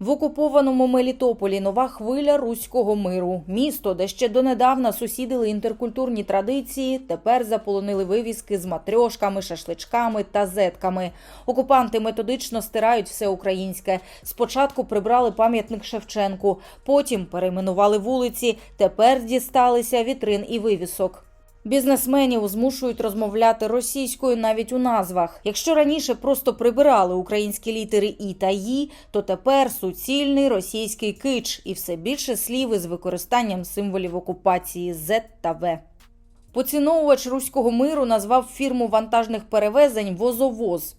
В окупованому Мелітополі нова хвиля руського миру. Місто, де ще донедавна сусідили інтеркультурні традиції, тепер заполонили вивіски з матрьошками, шашличками та зетками. Окупанти методично стирають все українське. Спочатку прибрали пам'ятник Шевченку, потім перейменували вулиці. Тепер дісталися вітрин і вивісок. Бізнесменів змушують розмовляти російською навіть у назвах. Якщо раніше просто прибирали українські літери і та «ї», то тепер суцільний російський кич і все більше слів із використанням символів окупації «з» та В. Поціновувач руського миру назвав фірму вантажних перевезень Возовоз.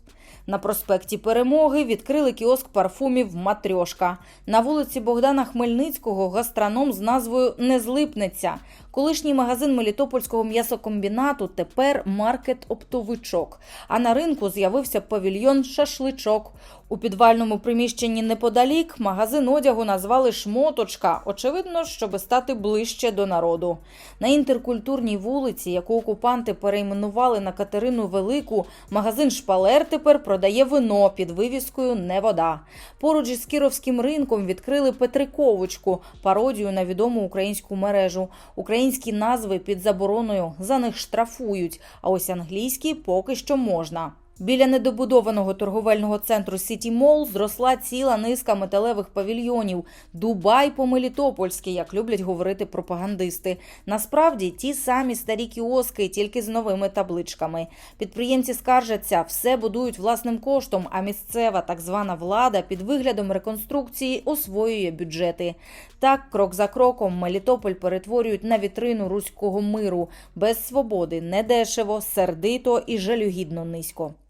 На проспекті Перемоги відкрили кіоск парфумів Матрьошка. На вулиці Богдана Хмельницького гастроном з назвою Не злипнеться. Колишній магазин Мелітопольського м'ясокомбінату тепер маркет оптовичок. А на ринку з'явився павільйон Шашличок. У підвальному приміщенні неподалік магазин одягу назвали Шмоточка, очевидно, щоб стати ближче до народу. На інтеркультурній вулиці, яку окупанти перейменували на Катерину Велику, магазин Шпалер тепер продає вино під вивіскою Не вода. Поруч із Кіровським ринком відкрили Петриковочку, пародію на відому українську мережу. Українські назви під забороною за них штрафують, а ось англійські поки що можна. Біля недобудованого торговельного центру Сіті Мол зросла ціла низка металевих павільйонів. Дубай по-мелітопольськи, як люблять говорити пропагандисти. Насправді ті самі старі кіоски, тільки з новими табличками. Підприємці скаржаться, все будують власним коштом, а місцева так звана влада під виглядом реконструкції освоює бюджети. Так, крок за кроком, Мелітополь перетворюють на вітрину руського миру без свободи, недешево, сердито і жалюгідно низько.